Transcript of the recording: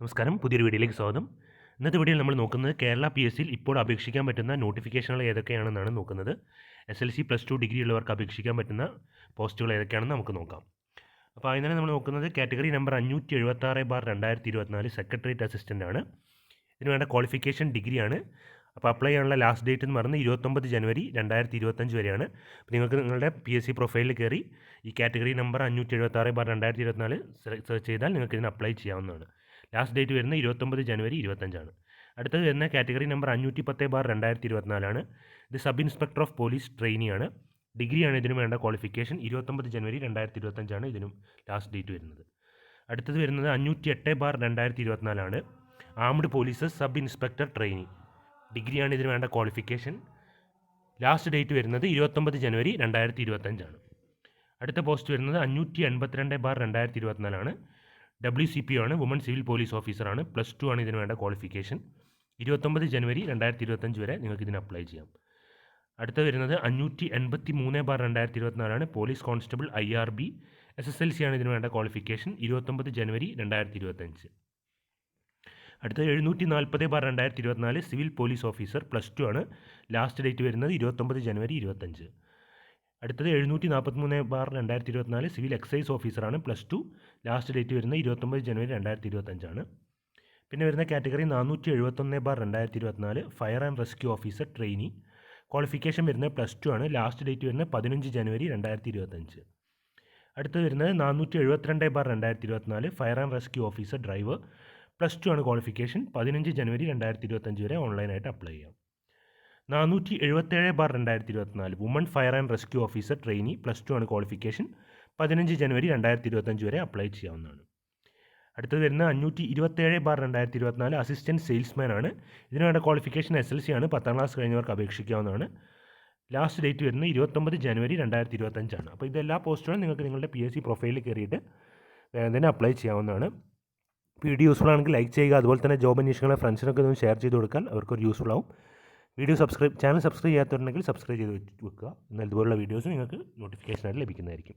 നമസ്കാരം. പുതിയൊരു വീഡിയോയിലേക്ക് സ്വാഗതം. ഇന്നത്തെ വീഡിയോയിൽ നമ്മൾ നോക്കുന്നത് കേരള പി എസ് സിയിൽ ഇപ്പോൾ അപേക്ഷിക്കാൻ പറ്റുന്ന നോട്ടിഫിക്കേഷനുകൾ ഏതൊക്കെയാണെന്നാണ് നോക്കുന്നത്. S L C plus two degree ഉള്ളവർക്ക് അപേക്ഷിക്കാൻ പറ്റുന്ന പോസ്റ്റുകൾ ഏതൊക്കെയാണെന്ന് നമുക്ക് നോക്കാം. അപ്പോൾ അതിന് നമ്മൾ നോക്കുന്നത് കാറ്റഗറി നമ്പർ അഞ്ഞൂറ്റി എഴുപത്താറ് ബാർ രണ്ടായിരത്തി ഇരുപത്തിനാല് സെക്രട്ടേറിയറ്റ് അസിസ്റ്റന്റ് ആണ്. ഇതിന് വേണ്ട ക്വാളിഫിക്കേഷൻ ഡിഗ്രിയാണ് അപ്പോൾ അപ്ലൈ ചെയ്യാനുള്ള ലാസ്റ്റ് ഡേറ്റ് എന്ന് പറയുന്നത് ഇരുപത്തൊമ്പത് ജനുവരി രണ്ടായിരത്തി ഇരുപത്തഞ്ച് വരെയാണ്. അപ്പോൾ നിങ്ങൾക്ക് നിങ്ങളുടെ പി എസ് സി പ്രൊഫൈലിൽ കയറി ഈ കാറ്റഗറി നമ്പർ അഞ്ഞൂറ്റി എഴുപത്താറ് ബാർ രണ്ടായിരത്തി ഇരുപത്തിനാല് സെർച്ച് ചെയ്താൽ നിങ്ങൾക്ക് ഇതിന് അപ്ലൈ ചെയ്യാവുന്നതാണ്. ലാസ്റ്റ് ഡേറ്റ് വരുന്നത് ഇരുപത്തൊമ്പത് ജനുവരി ഇരുപത്തഞ്ചാണ്. അടുത്തത് വരുന്ന കാറ്റഗറി നമ്പർ അഞ്ഞൂറ്റി പത്ത് ബാർ രണ്ടായിരത്തി ഇരുപത്തിനാലാണ് ഇത് സബ് ഇൻസ്പെക്ടർ ഓഫ് പോലീസ് ട്രെയിനിയാണ് ഡിഗ്രിയാണ് ഇതിന് വേണ്ട ക്വാളിഫിക്കേഷൻ ഇരുപത്തൊമ്പത് ജനുവരി രണ്ടായിരത്തി ഇരുപത്തഞ്ചാണ് ഇതിനും ലാസ്റ്റ് ഡേറ്റ് വരുന്നത്. അടുത്തത് വരുന്നത് അഞ്ഞൂറ്റി എട്ട് ബാർ രണ്ടായിരത്തി ഇരുപത്തിനാലാണ് armed police sub inspector trainee ഡിഗ്രിയാണ് ഇതിന് വേണ്ട ക്വാളിഫിക്കേഷൻ ലാസ്റ്റ് ഡേറ്റ് വരുന്നത് ഇരുപത്തൊമ്പത് ജനുവരി രണ്ടായിരത്തി ഇരുപത്തഞ്ചാണ് അടുത്ത പോസ്റ്റ് വരുന്നത് അഞ്ഞൂറ്റി എൺപത്തിരണ്ട് ബാർ രണ്ടായിരത്തി ഇരുപത്തിനാലാണ് ഡബ്ല്യു സി പി ആണ് വുമൺ സിവിൽ പോലീസ് ഓഫീസറാണ് പ്ലസ് ടു ആണ് ഇതിന് വേണ്ട ക്വാളിഫിക്കേഷൻ ഇരുപത്തൊമ്പത് ജനുവരി രണ്ടായിരത്തി ഇരുപത്തഞ്ച് വരെ നിങ്ങൾക്ക് ഇതിന് അപ്ലൈ ചെയ്യാം. അടുത്ത വരുന്നത് അഞ്ഞൂറ്റി എൺപത്തി മൂന്ന് ബാർ രണ്ടായിരത്തി ഇരുപത്തിനാലാണ് police constable I R B S S L C ആണ് ഇതിന് വേണ്ട ക്വാളിഫിക്കേഷൻ ഇരുപത്തൊമ്പത് ജനുവരി രണ്ടായിരത്തി ഇരുപത്തഞ്ച് അടുത്ത എഴുന്നൂറ്റി നാൽപ്പത് ബാർ രണ്ടായിരത്തി ഇരുപത്തിനാല് civil police officer plus two ആണ്. ലാസ്റ്റ് ഡേറ്റ് വരുന്നത് ഇരുപത്തൊമ്പത് ജനുവരി ഇരുപത്തഞ്ച്. അടുത്തത് എഴുന്നൂറ്റി നാൽപ്പത്തിമൂന്ന് ബാർ രണ്ടായിരത്തി ഇരുപത്തിനാല് സിവിൽ എക്സൈസ് ഓഫീസറാണ് പ്ലസ് ടു. ലാസ്റ്റ് ഡേറ്റ് വരുന്നത് ഇരുപത്തൊമ്പത് ജനുവരി രണ്ടായിരത്തി ഇരുപത്തഞ്ചാണ് പിന്നെ വരുന്ന കാറ്റഗറി നാനൂറ്റി എഴുപത്തൊന്ന് ബാർ രണ്ടായിരത്തി ഇരുപത്തിനാല് fire and rescue officer trainee. Qualification വരുന്നത് പ്ലസ് ടു ആണ്. ലാസ്റ്റ് ഡേറ്റ് വരുന്നത് പതിനഞ്ച് ജനുവരി രണ്ടായിരത്തി ഇരുപത്തഞ്ച് അടുത്തത് വരുന്നത് നാനൂറ്റി എഴുപത്തിരണ്ട് ബാർ രണ്ടായിരത്തി ഇരുപത്തിനാല് fire and rescue officer driver plus two ആണ് ക്വാളിഫിക്കേഷൻ. പതിനഞ്ച് ജനുവരി രണ്ടായിരത്തി ഇരുപത്തഞ്ച് വരെ ഓൺലൈനായിട്ട് അപ്ലൈ ചെയ്യാം. നാനൂറ്റി എഴുപത്തേഴ് ബാർ രണ്ടായിരത്തി ഇരുപത്തിനാല് woman fire and rescue officer trainee plus two ആണ് ക്വാളിഫിക്കേഷൻ പതിനഞ്ച് ജനുവരി രണ്ടായിരത്തി ഇരുപത്തഞ്ച് വരെ അപ്ലൈ ചെയ്യാവുന്നതാണ്. അടുത്തത് വരുന്ന അഞ്ഞൂറ്റി ഇരുപത്തേഴ് ബാർ രണ്ടായിരത്തി ഇരുപത്തിനാല് അസിസ്റ്റന്റ് സെയിൽസ്മാൻ ആണ്. ഇതിന് വേണ്ട ക്വാളിഫിക്കേഷൻ എസ് എൽ സി ആണ്. പത്താം ക്ലാസ് കഴിഞ്ഞവർക്ക് അപേക്ഷിക്കാവുന്നതാണ്. ലാസ്റ്റ് ഡേറ്റ് വരുന്നത് ഇരുപത്തൊമ്പത് ജനുവരി രണ്ടായിരത്തി ഇരുപത്തഞ്ചാണ് അപ്പോൾ ഇതെല്ലാ പോസ്റ്റുകളും നിങ്ങൾക്ക് നിങ്ങളുടെ പി എസ് സി പ്രൊഫൈലിൽ കയറിയിട്ട് വേഗം തന്നെ അപ്ലൈ ചെയ്യാവുന്നതാണ്. വീഡിയോ യൂസ്ഫുൾ ആണെങ്കിൽ ലൈക്ക് ചെയ്യുക. അതുപോലെ തന്നെ ജോബ് അന്വേഷണങ്ങളെ ഫ്രണ്ട്സിനൊക്കെ ഒന്ന് ഷെയർ ചെയ്ത് കൊടുക്കാൻ അവർക്കൊരു യൂസ്ഫുൾ ആവും. വീഡിയോ സബ്സ്ക്രൈബ് ചാനൽ സബ്സ്ക്രൈബ് ചെയ്യാത്തവരുണ്ടെങ്കിൽ സബ്സ്ക്രൈബ് ചെയ്ത് വെക്കുക. എന്നാൽ ഇതുപോലുള്ള വീഡിയോസ് നിങ്ങൾക്ക് നോട്ടിഫിക്കേഷനായിട്ട് ലഭിക്കുന്നതായിരിക്കും.